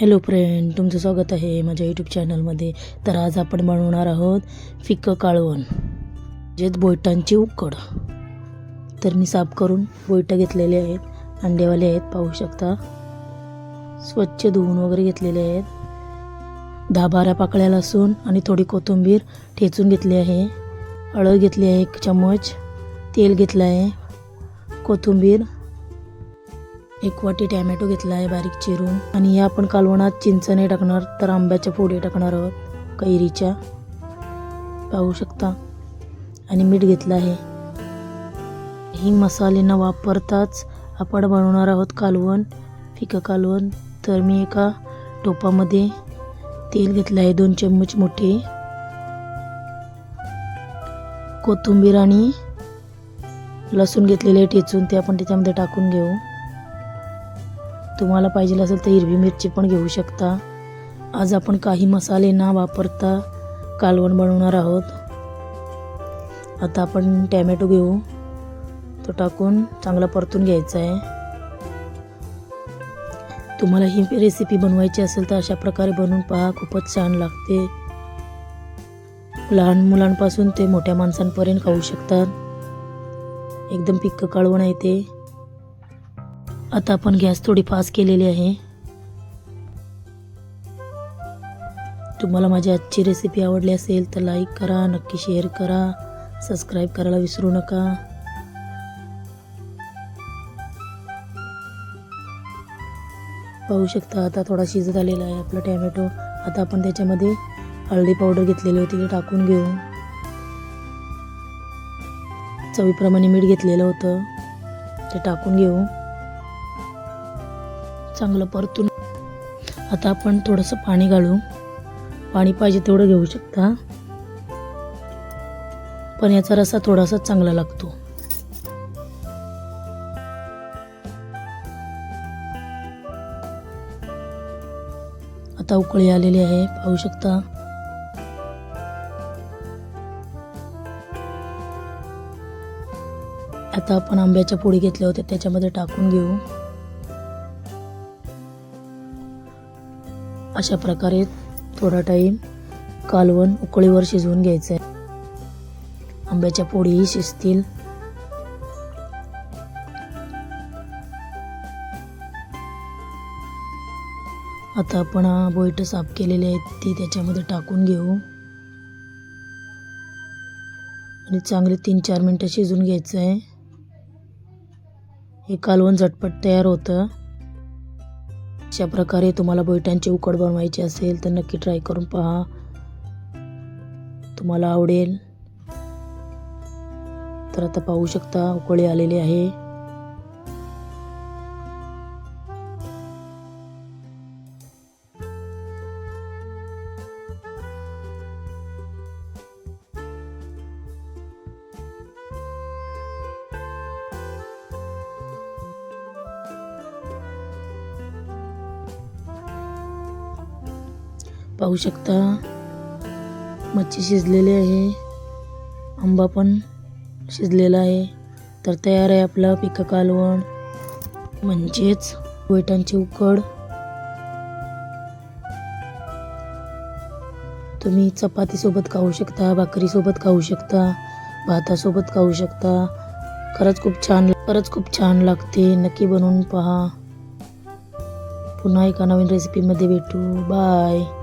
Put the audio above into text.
Hello friend तुमचं स्वागत आहे माझ्या यूट्यूब चॅनलमध्ये तर आज आपण बनवणार आहोत फिकं काळवण. म्हणजेच बोयटांची उकड. तर मी साफ करून बोयटं घेतलेले आहेत. अंडेवाले आहेत पाहू शकता. स्वच्छ धुवून वगैरे घेतलेले आहेत. दहा बारा पाकळ्या लसूण आणि थोडी कोथिंबीर ठेचून घेतली आहे. हळद घेतली आहे एक चम्मच. तेल घेतलं आहे. कोथिंबीर एक वाटी टॅमॅटो घेतला आहे बारीक चिरून. आणि या आपण कालवणात चिंच नाही टाकणार तर आंब्याच्या फोडी टाकणार आहोत कैरीच्या. पाहू शकता. आणि मीठ घेतलं आहे. ही मसाले न वापरताच आपण बनवणार आहोत कालवण फिकं कालवण. तर मी एका टोपामध्ये तेल घेतलं आहे दोन चम्मच मोठे. कोथिंबीर आणि लसूण घेतलेले ठेचून ते आपण त्याच्यामध्ये टाकून घेऊ. तुम्हाला पाहिजे असेल तर हिरवी मिरची पण घेऊ शकता. आज आपण काही मसाले ना वापरता कालवण बनवणार आहोत. आता आपण टॅमॅटो घेऊ. तो टाकून चांगला परतून घ्यायचा आहे. तुम्हाला ही रेसिपी बनवायची असेल तर अशा प्रकारे बनवून पहा. खूपच छान लागते. लहान मुलांपासून ते मोठ्या माणसांपर्यंत खाऊ शकतात. एकदम पिक्क काळवण आहे ते. आता आपण गॅस थोडी फास्ट केलेली आहे. तुम्हाला माझी आजची रेसिपी आवडली असेल तर लाईक करा नक्की शेअर करा सबस्क्राईब करायला विसरू नका. पाहू शकता आता थोडा शिजत आलेला आहे आपला टॅमॅटो आता आपण त्याच्यामध्ये हळदी पावडर घेतलेली होती ते टाकून घेऊ. चवीप्रमाणे मीठ घेतलेलं होतं ते टाकून घेऊ. चांगलं परतून आता आपण थोडंसं पाणी घालू. पाणी पाहिजे तेवढं घेऊ शकता. पण याचा रसा थोडासा चांगला लागतो. आता उकळी आलेली आहे पाहू शकता. आता आपण आंब्याच्या पोळी घेतल्या होत्या त्याच्यामध्ये टाकून घेऊ. अशा प्रकारे थोडा टाईम कालवण उकळीवर शिजवून घ्यायचं आहे आंब्याच्या पोळीही शिजतील. आता आपण बोईट साफ केलेली आहेत ती त्याच्यामध्ये टाकून घेऊ. आणि चांगले तीन चार मिनटं शिजून घ्यायचं आहे हे कालवण झटपट तयार होतं. अशा प्रकारे तुम्हाला बैठांची उकड बनवायची असेल तर नक्की ट्राय करून पहा. तुम्हाला आवडेल. तर आता पाहू शकता उकळी आलेली आहे. पाहू शकता. मच्छी शिजलेली आहे. आंबा पण शिजलेला आहे. तर तयार आहे आपला पिकं कालवण. म्हणजेच वेटांची उकड तुम्ही चपातीसोबत खाऊ शकता भाकरीसोबत खाऊ शकता भातासोबत खाऊ शकता. खरंच खूप छान खरंच खूप छान लागते. नक्की बनवून पहा. पुन्हा एका नवीन रेसिपीमध्ये भेटू. बाय